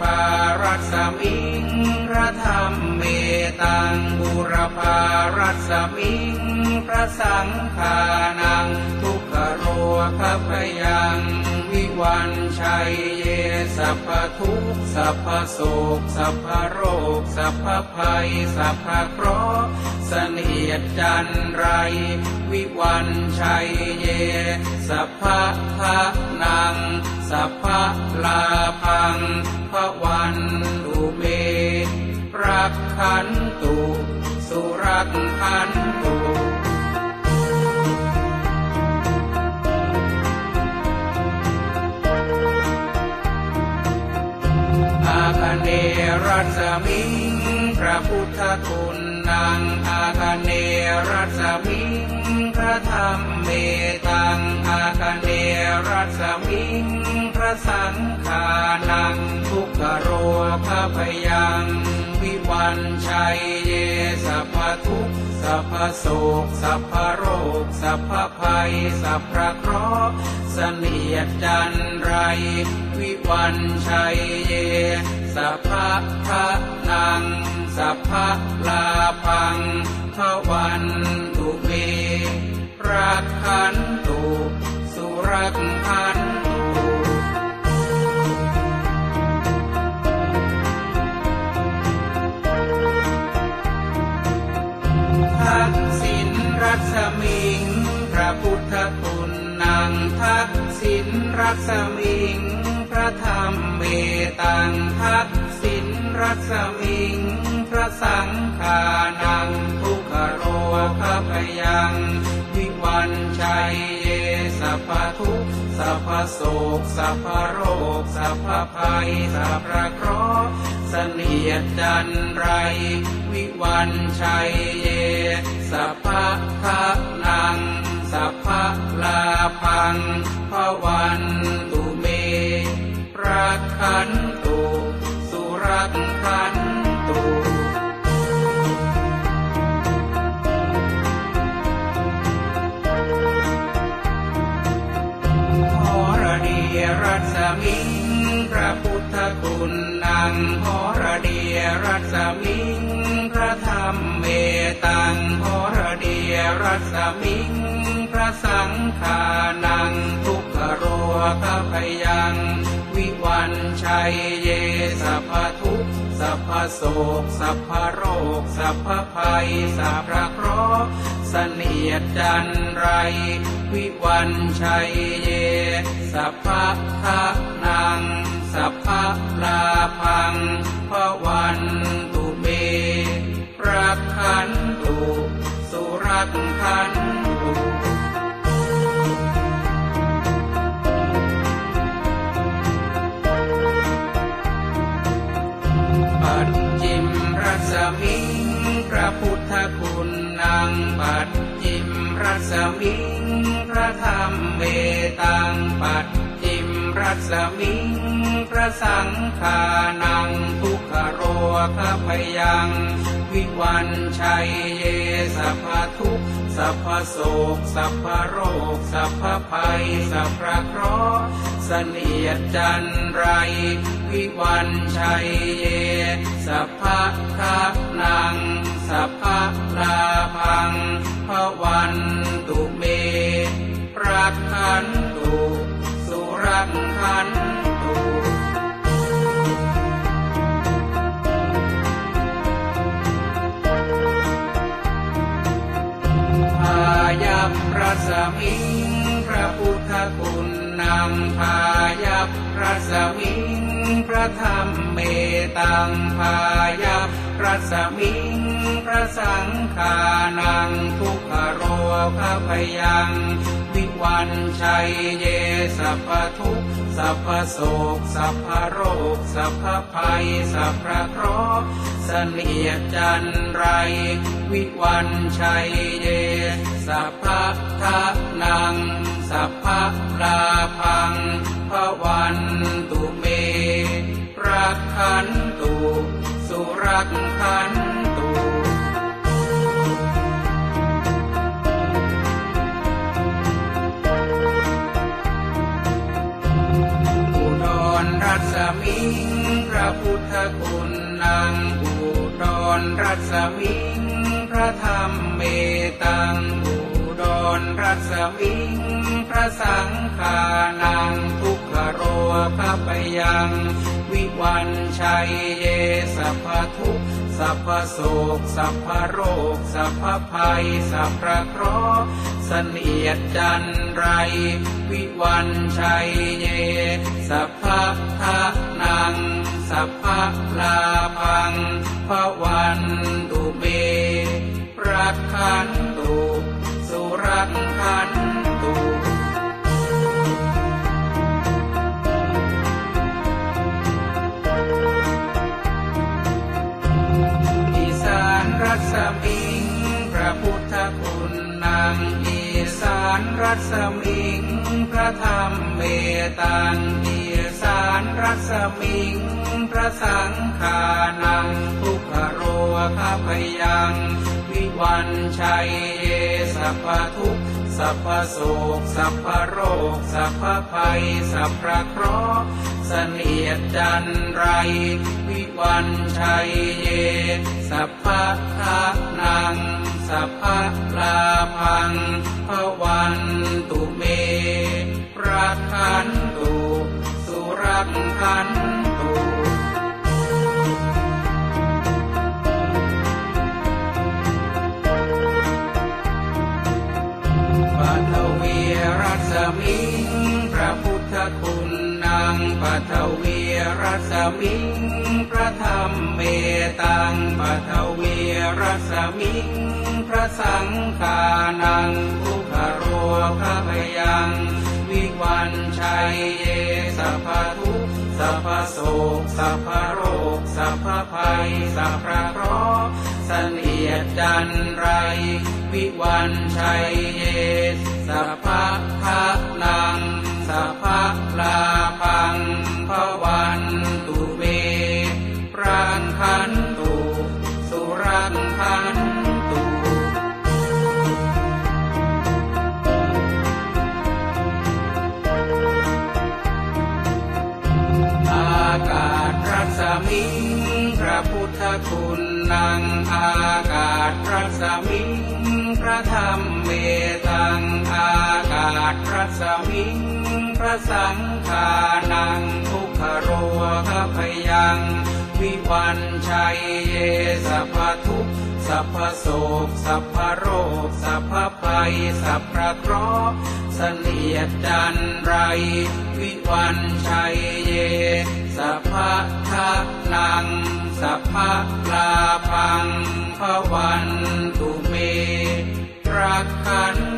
บุรพารัศมิงพระธรรมเมตังบุรพารัศมิงพระสังฆานังทุกขโรคพยัง วันชัยเยสัพพทุกสัพพโศกสัพพโรค สัพพภัย สัพพเคราะห์เสนียดจันไร วิวันชัยเย สัพพะทะนัง สัพพะลาพังพระวันตุเม รักขันตุ สุรักขันตุ รัสมิง พระพุทธคุณนางอาคเนรัสมิง พระธรรมเมตังอาคเนรัสมิง พระสังฆานังทุกขโรคพยังวิวันชัยเยสัพพทุกสัพพโศกสัพพโรค สัพพภัย สัพพะเคราะห์เสนียดจันไร วิวันชัยเย สัพพะทะนังสัพพะลาพังพระวันตุเมรักขันตุสุรักขันตุทักษิณรัศมิง พระพุทธคุณนางทักษิณรัศมิง พระธรรมเมตังทักษ รัศมิง พระสังฆานัง ทุกขโรคพยัง วิวันชัยเยสัพพทุกสัพพโศกสัพพโรคสัพพภัยสัพพะเคราะห์เสนียดจันไร วิวันชัยเยสัพพทะนัง สัพพลาพังพะวันตุเมรักขัน รดีรัศมิงพระพุทธคุณนังหอระเดียรัศมิงพระธรรมเมตังหอระเดียรัศมิงพระสังฆานังทุกขโรคพยัง วิวันชัยเยสัพทุ สัพพโศกสัพพโรค สัพพภัย สัพพะเคราะห์เสนียดจันไร วิวันชัยเย สัพพะทะนัง สัพพะลาพังพระวันตุเมรักขันตุสุรักขัน ตุปัจจิมรัศมิงพระพุทธคุณนางปัจจิมรัศมิงพระธรรมเมตังปัจจิมรัศมิงพระสังฆานังทุกขโรคพยัง วิวันชัยเยสัพทุก สัพพโศก สัพพโรค สัพพภัย สัพพะเคราะห์เสนียดจันไร วิวันชัยเย สัพพะทะนัง สัพพะลาพังพระวันตุเมรักขันตุสุรักขันตุ ยัพรัสมิงพระพุทธคุณนำพายับพรัสมิงพระธรรมเมตังพายับพรัสมิงพระสังฆานังทุกขโรคพยัง วิวันชัยเยสัพทุกสัพโศกสัพโรคสัพภัยสัพพะเคราะห์เสนียจันไร วิวันชัยเย สัพพะทะนัง สัพพะลาพังพระวันตุเม รักขันตุ สุรักขันตุอุดรรัศมิง พระพุทธคุณนางอุดรรัศมิง ระธรรมเมตังอุดรรัศมิง พระสังฆานังทุกขโรคปยัง วิวันชัยเยสัพทุกสัพพโศกสัพพโรค สัพพภัย สัพพะเคราะห์เสนียดจันไร วิวันชัยเย สัพพะทะนัง สัพพะลาพังพระวันตุ รักขันตุสุรักขันตุอีสานรัศมิง พระพุทธคุณนางอีสานรัศมิง พระธรรมเมตังอี สานรัศมิง พระสังฆานัง ทุกขโรคพยัง วิวันชัยเยสัพพทุกสัพพโศกสัพพโรค สัพพภัย สัพพะเคราะห์เสนียดจันไร วิวันชัยเย สัพพะทะนัง สัพพะลาพังพวันตุเมรักขันตุ รักขันตุปัทวีรัศมิงพระพุทธคุณนางปัทวีรัศมิงพระธรรมเมตังปัทวีรัศมิงพระสังฆานังทุกขโรคพยัง วิวันชัยเยสัพพทุกสัพพโศกสัพพโรคสัพพภัยสัพพะเคราะห์เสนียดจันไร วิวันชัยเยสัพพะทะนังสัพพะลาพังพะวันตุเมปรางคันตุสุรังคัน ศรัศมิงพระธรรมเมตังอากาศรัศมิงพระสังฆานังทุกขโรคพยังวิวันชัยเยสัพทุกสัพพโศกสัพพโรคสัพพภัยสัพพะเคราะห์เสนียดจันไร วิวันชัยเย สัพพะทนัง สัพพะลาพังพระวันตุเมรักขัน